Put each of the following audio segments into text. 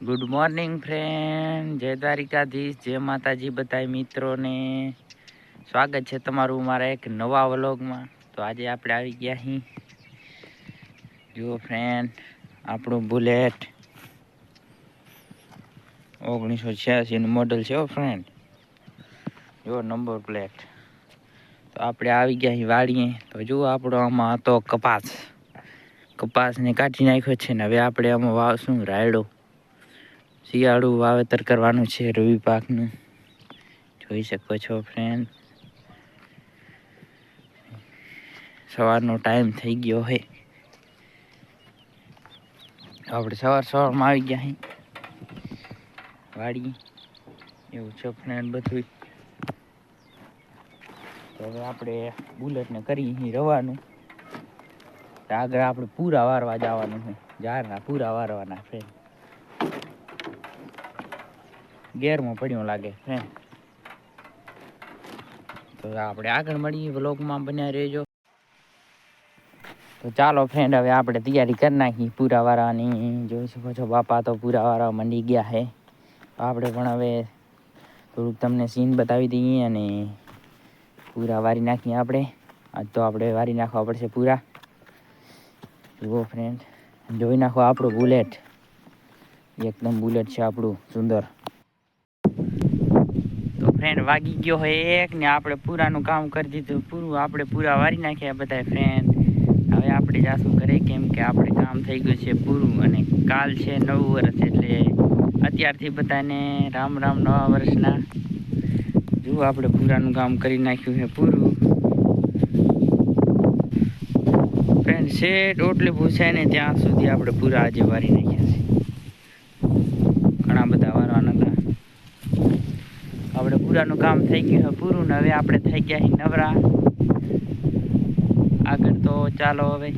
Good morning friend જય દ્વારિકાધીશ. જય માતાજી બધા મિત્રોને. સ્વાગત છે તમારું મારા એક નવા વ્લોગમાં. તો આજે આપણે આવી ગયા અહીં જુઓ ફ્રેન્ડ આપણું બુલેટ ઓગણીસો છ્યાસીનું મોડલ છે ફ્રેન્ડ જુઓ નંબર પ્લેટ તો આપણે આવી ગયા અહીં વાળીએ તો જુઓ આપણો આમાં હતો કપાસ. કપાસને કાઢી નાખ્યો છે ને હવે આપણે આમાં વાવશું રાયડો. શિયાળુ વાવેતર કરવાનું છે રવિ પાકનું. જોઈ શકો છો ફ્રેન્ડ સવારનો ટાઈમ થઈ ગયો હે. આપણે સવાર સવારમાં આવી ગયા અહીં વાડી એવું છે ફ્રેન્ડ બધું તો હવે આપણે બુલેટને કરી રવાનું. આગળ આપણે પૂરા વારવા જવાનું છે ઝાડના પૂરા વારવાના ફ્રેન્ડ ગેરમાં પડ્યું લાગે, હે. તો આપણે આગળ મળીએ વ્લોગમાં, બન્યા રહેજો. તો ચાલો ફ્રેન્ડ હવે આપણે તૈયારી કરી નાખી પૂરાવાળાની જોઈ શકો છો, બાપા તો પૂરાવાળા મંડી ગયા હે આપણે પણ હવે થોડુંક તમને સીન બતાવી દઈએ અને પૂરા વારી નાખીએ આપણે. આજ તો આપણે વારી નાખવા પડશે પૂરા. જુઓ ફ્રેન્ડ જોઈ નાખો આપણું બુલેટ એકદમ બુલેટ છે આપણું, સુંદર. ફ્રેન્ડ વાગી ગયો હોય એક ને આપણે પૂરાનું કામ કરી દીધું, પૂરું આપણે પૂરા વારી નાખ્યા બધા ફ્રેન્ડ હવે આપણે જાશું ઘરે કેમ કે આપણે કામ થઈ ગયું છે પૂરું અને કાલ છે નવું વર્ષ એટલે અત્યારથી બધાને રામ રામ નવા વર્ષના. જુઓ આપણે પૂરાનું કામ કરી નાખ્યું છે પૂરું. ફ્રેન્ડ શેઠ ઓટલી પૂછાય ને ત્યાં સુધી આપણે પૂરા આજે વારી નાખ્યા છે ઘણા બધા વારવાના હતા આપણે પૂરાનું કામ થઈ ગયું પૂરું ને હવે આપણે થઈ ગયા નવરા. આગળ તો ચાલો હવે.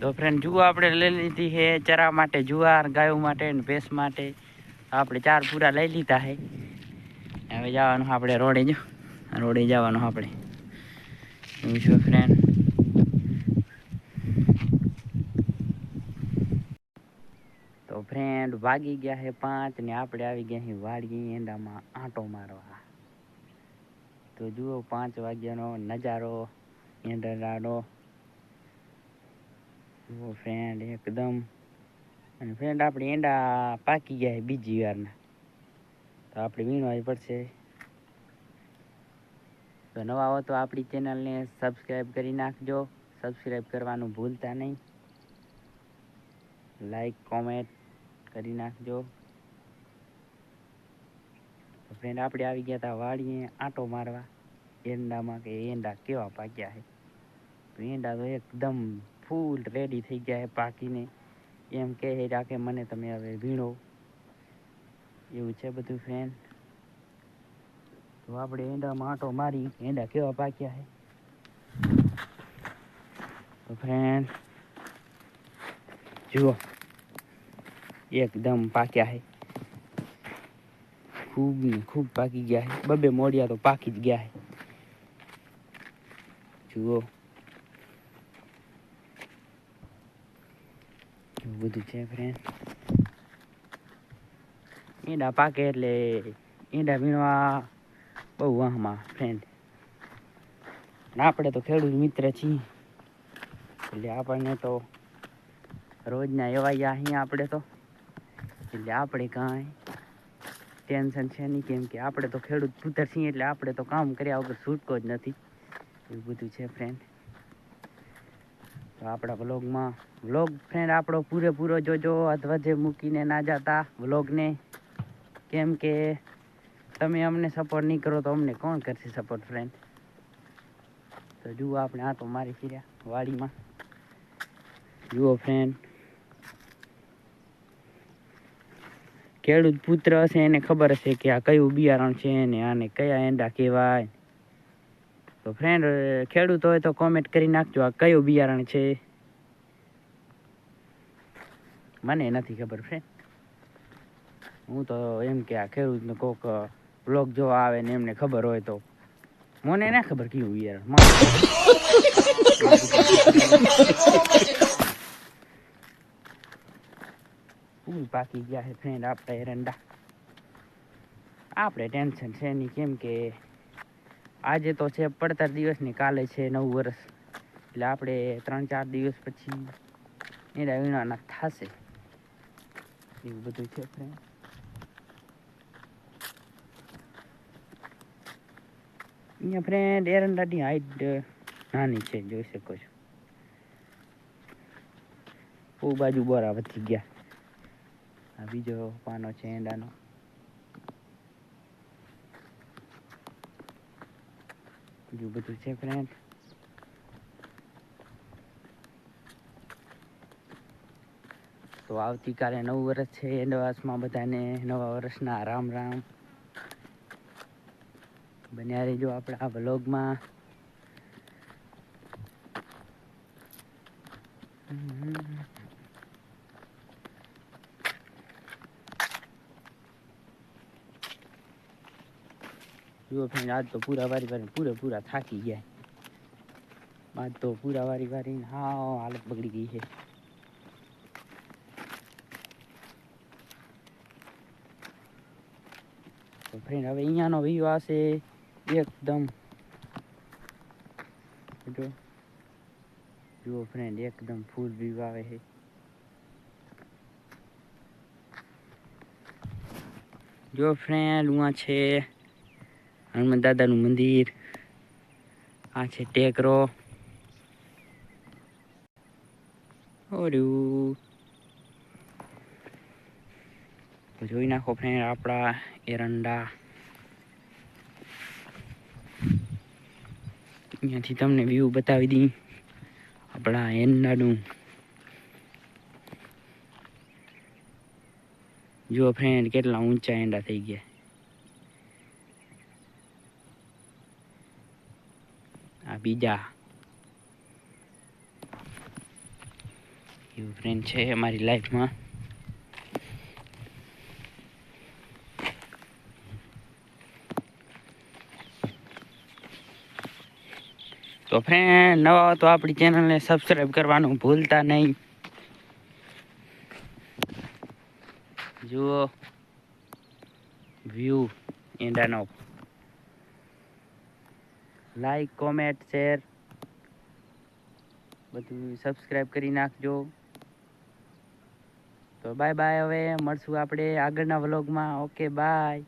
તો ફ્રેન્ડ જુઓ આપણે લઈ લીધી છે ચરા માટે, જુવાર, ગાયો માટે ને ભેંસ માટે. આપણે ચાર પૂરા લઈ લીધા છે. હવે જવાનું આપણે રોડે, જો. રોડે જવાનું આપણે. એવું છે ફ્રેન્ડ વાગી ગયા છે પાંચ ને આપણે આવી ગયા છીએ વાડી એંડામાં આંટો મારવા. તો જુઓ પાંચ વાગ્યાનો નજારો એંડાનો જુઓ ફ્રેન્ડ એકદમ. અને ફ્રેન્ડ આપણે એંડા પાકી ગયા છે બીજી વારના. તો આપણે વીણવા પડશે. તો નવા હો તો આપણી ચેનલને સબસ્ક્રાઈબ કરી નાખજો. સબસ્ક્રાઈબ કરવાનું ભૂલતા નહીં. લાઈક કોમેન્ટ કરી નાખજો. ફ્રેન્ડ આપણે આવી ગયા હતા વાડીએ આંટો મારવા. એંડામાં કે એંડા કેવા પાક્યા છે તો એંડા તો એકદમ ફૂલ રેડી થઈ ગયા છે પાકીને. એમ કહે રાખે મને તમે હવે વીણો. એવું છે બધું ફ્રેન્ડ તો આપણે એંડામાં આંટો મારી, એંડા કેવા પાક્યા છે તો ફ્રેન્ડ જુઓ. એકદમ પાક્યા છે ખૂબ ને ખૂબ પાકી ગયા છે બબે મોડિયા તો પાકી જ ગયા છે જુઓ. બધું છે ફ્રેન્ડ ઈંડા પાકે એટલે ઈંડા વીણવા બહુ વાહમાં ફ્રેન્ડ આપણે તો ખેડૂત મિત્ર છીએ. એટલે આપણને તો રોજના એવા અહીંયા આપણે તો એટલે આપણે કાંઈ. ટેન્શન છે નહીં કેમ કે આપણે તો ખેડૂત ભૂતર છીએ એટલે આપણે તો કામ કર્યા વગર છૂટકો જ નથી. એવું બધું છે ફ્રેન્ડ તો આપણા વ્લોગમાં વ્લોગ ફ્રેન્ડ આપણો પૂરેપૂરો જોજો, અથવા જે મૂકીને ના જતા વ્લોગને કેમ કે તમે અમને સપોર્ટ નહીં કરો તો અમને કોણ કરશે સપોર્ટ ફ્રેન્ડ તો જુઓ આપણે, આ તો મારી ફર્યા વાડીમાં. જુઓ ફ્રેન્ડ ખેડૂત પુત્ર હશે એને ખબર હશે કે આ કયું બિયારણ છે ને આને કયા એંડા કહેવાય. તો ફ્રેન્ડ ખેડૂત હોય તો કોમેન્ટ કરી નાખજો આ કયું બિયારણ છે. મને નથી ખબર ફ્રેન્ડ હું તો એમ કે આ ખેડૂતને કોક બ્લોગ જોવા આવે ને એમને ખબર હોય તો. મને ના ખબર કયું બિયારણ મને ફૂલ પાકી ગયા છે ફ્રેન્ડ આપણે એરંડા. આપણે ટેન્શન છે નહીં, કેમ કે આજે તો છે પડતર દિવસ ને કાલે છે નવું વર્ષ એટલે આપણે ત્રણ ચાર દિવસ પછી એના વીણાના થશે. એવું બધું છે ફ્રેન્ડ અહીંયા ફ્રેન્ડ એરંડાની હાઈટ નાની છે, જોઈ શકો છો. બહુ બાજુ બોરા વધી ગયા. આ બીજો પાનો છે એંડાનો. બીજું બધું છે ફ્રેન્ડ તો આવતીકાલે નવું વર્ષ છે એન્ડવાસમાં બધાને નવા વર્ષના રામ રામ. બન્યા રહેજો આપણા વ્લોગમાં. જુઓ ફ્રેન્ડ આજ તો પૂરા વારી વારી પૂરે પૂરા થાકી ગયા આજ તો પૂરા વારી વારી હા હાલત બગડી ગઈ છે તો ફ્રેન્ડ હવે અહીંયાનો વ્યૂ આવશે એકદમ જો જુઓ ફ્રેન્ડ એકદમ ફૂલ વ્યૂ આવે છે જો ફ્રેન્ડ ઉમાં છે હનુમાન દાદાનું મંદિર. આ છે ટેકરો. જોઈ નાખો ફ્રેન્ડ આપણા એરંડા. અહીંયાથી તમને વ્યૂ બતાવી દઈ. આપણા એરંડાનું. જુઓ ફ્રેન્ડ કેટલા ઊંચા એંડા થઈ ગયા. બીજા. એવું ફ્રેન્ડ છે અમારી લાઈફમાં તો ફ્રેન્ડ નવા તો આપણી ચેનલને સબસ્ક્રાઈબ કરવાનું ભૂલતા નહીં. જુઓ. વ્યૂ એંડાનો. લાઈક કોમેન્ટ શેર બધું સબસ્ક્રાઈબ કરી નાખજો. તો બાય બાય હવે, મળશું આપણે આગળના વ્લોગમાં ઓકે બાય